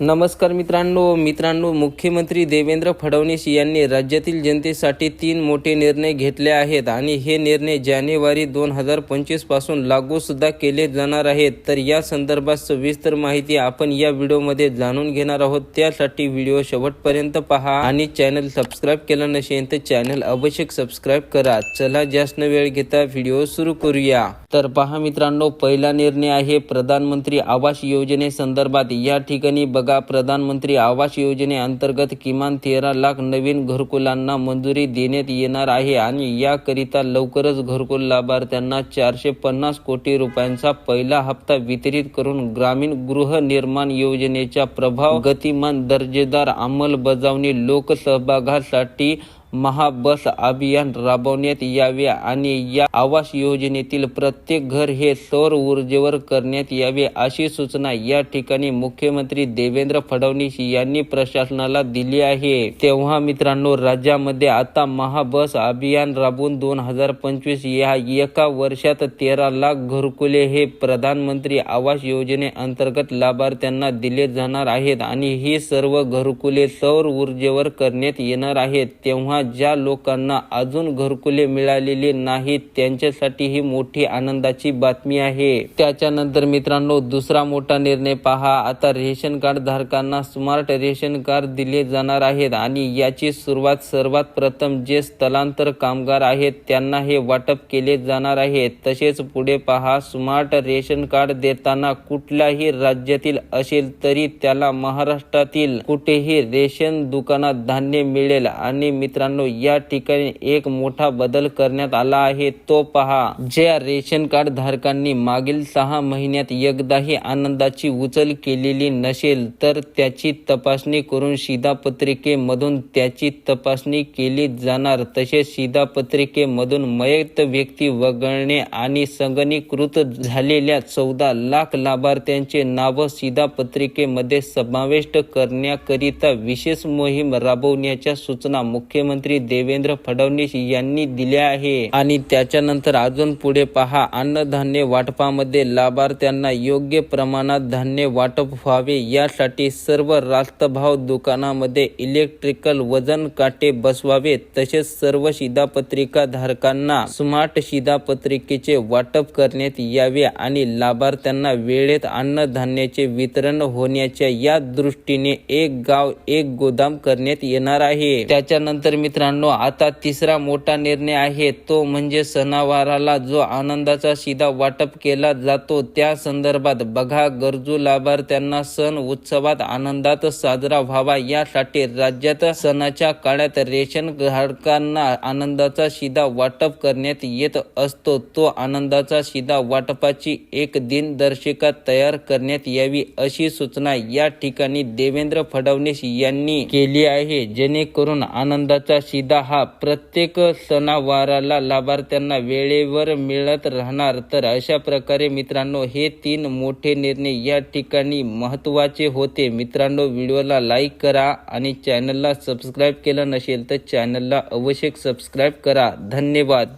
नमस्कार मित्रांनो मित्रांनो मुख्यमंत्री देवेंद्र फडणवीस यांनी राज्यातील जनतेसाठी तीन मोठे निर्णय घेतले आहेत आणि हे निर्णय जानेवारी दोन हजार पंचवीसपासून लागूसुद्धा केले जाणार आहेत. तर या संदर्भात सविस्तर माहिती आपण या व्हिडिओमध्ये जाणून घेणार आहोत. त्यासाठी व्हिडिओ शेवटपर्यंत पहा आणि चॅनल सबस्क्राईब केलं नसेल तर चॅनल अवश्य सबस्क्राईब करा. चला जास्त वेळ घेता व्हिडिओ सुरू करूया. तर पहा मित्रांनो पहिला निर्णय आहे प्रधानमंत्री आवास योजनेसंदर्भात या ठिकाणी बघा प्रधानमंत्री आवास योजनेअंतर्गत किमान तेरा लाख नवीन घरकुलांना मंजुरी देण्यात येणार आहे आणि याकरिता लवकरच घरकुल लाभार्थ्यांना चारशे पन्नास कोटी रुपयांचा पहिला हप्ता वितरित करून ग्रामीण गृहनिर्माण योजनेच्या प्रभाव गतिमान दर्जेदार अंमलबजावणी लोकसहभागासाठी महाबस अभियान राबवण्यात यावे आणि या आवास योजनेतील प्रत्येक घर हे सौर ऊर्जेवर करण्यात यावे अशी सूचना या ठिकाणी मुख्यमंत्री देवेंद्र फडणवीस यांनी प्रशासनाला दिली आहे. तेव्हा मित्रांनो राज्यामध्ये आता महाबस अभियान राबवून दोन हजार पंचवीस या एका वर्षात तेरा लाख घरकुले हे प्रधानमंत्री आवास योजनेअंतर्गत लाभार्थ्यांना दिले जाणार आहेत आणि ही सर्व घरकुले सौर ऊर्जेवर करण्यात येणार आहेत. तेव्हा ज्या लोकांना अजून घरकुले मिळालेली नाहीत त्यांच्यासाठी ही मोठी आनंदाची बातमी आहे. त्याच्यानंतर मित्रांनो दुसरा मोठा निर्णय पहा. आता रेशन कार्ड धारकांना स्मार्ट रेशन कार्ड दिले जाणार आहेत आणि याची सुरुवात सर्वात प्रथम जे स्थलांतर कामगार आहेत त्यांना हे वाटप केले जाणार आहे. तसेच पुढे पहा स्मार्ट रेशन कार्ड देताना कुठल्याही राज्यातील असेल तरी त्याला महाराष्ट्रातील कुठेही रेशन दुकानात धान्य मिळेल. आणि मित्रांनो या ठिकाणी एक मोठा बदल करण्यात आला आहे. तो पहा. ज्या रेशन कार्ड धारकांनी मागील सहा महिन्यात एकदाही आनंदाची उचल केलेली नसेल तर त्याची तपासणी करून शिधापत्रिकेमधून त्याची तपासणी केली जाणार. तसेच शिधापत्रिकेमधून मयत व्यक्ती वगळणे आणि संगणीकृत झालेल्या चौदा लाख लाभार्थ्यांचे नाव शिधापत्रिकेमध्ये समाविष्ट करण्याकरिता विशेष मोहीम राबवण्याच्या सूचना मुख्यमंत्री देवेंद्र फडणवीस यांनी दिल्या आहे. आणि त्याच्यानंतर अजून पुढे पहा अन्नधान्य वाटपामध्ये लाभार्थ्यांना योग्य प्रमाणात धान्य वाटप व्हावे यासाठी सर्व रास्तभाव दुकानामध्ये इलेक्ट्रिकल वजन काटे बसवावे तसेच सर्व शिधापत्रिका धारकांना स्मार्ट शिधापत्रिकेचे वाटप करण्यात यावे आणि लाभार्थ्यांना वेळेत अन्नधान्याचे वितरण होण्याच्या या दृष्टीने एक गाव एक गोदाम करण्यात येणार आहे. त्याच्यानंतर मित्रांनो आता तिसरा मोठा निर्णय आहे. तो म्हणजे सणावाराला जो आनंदाचा शिदा वाटप केला जातो त्या संदर्भात बघा. गरजू लाभार्थ्यांना सण उत्सवात आनंदात साजरा व्हावा. यासाठी राज्यात सणाच्या काळात रेशन धारकांना आनंदाचा शिदा वाटप करण्यात येत असतो. तो आनंदाचा शिदा वाटपाची एक दिनदर्शिका तयार करण्यात यावी अशी सूचना या ठिकाणी देवेंद्र फडणवीस यांनी केली आहे. जेणेकरून आनंदाचा शिधा हा. प्रत्येक सणावाराला लाभार्थ्यांना वेळेवर मिळत राहणार. तर अशा प्रकारे मित्रांनो हे तीन मोठे निर्णय या ठिकाणी महत्त्वाचे होते. मित्रांनो व्हिडिओला लाईक करा आणि चॅनलला सबस्क्राईब केलं नसेल तर चॅनलला अवश्य सबस्क्राईब करा. धन्यवाद.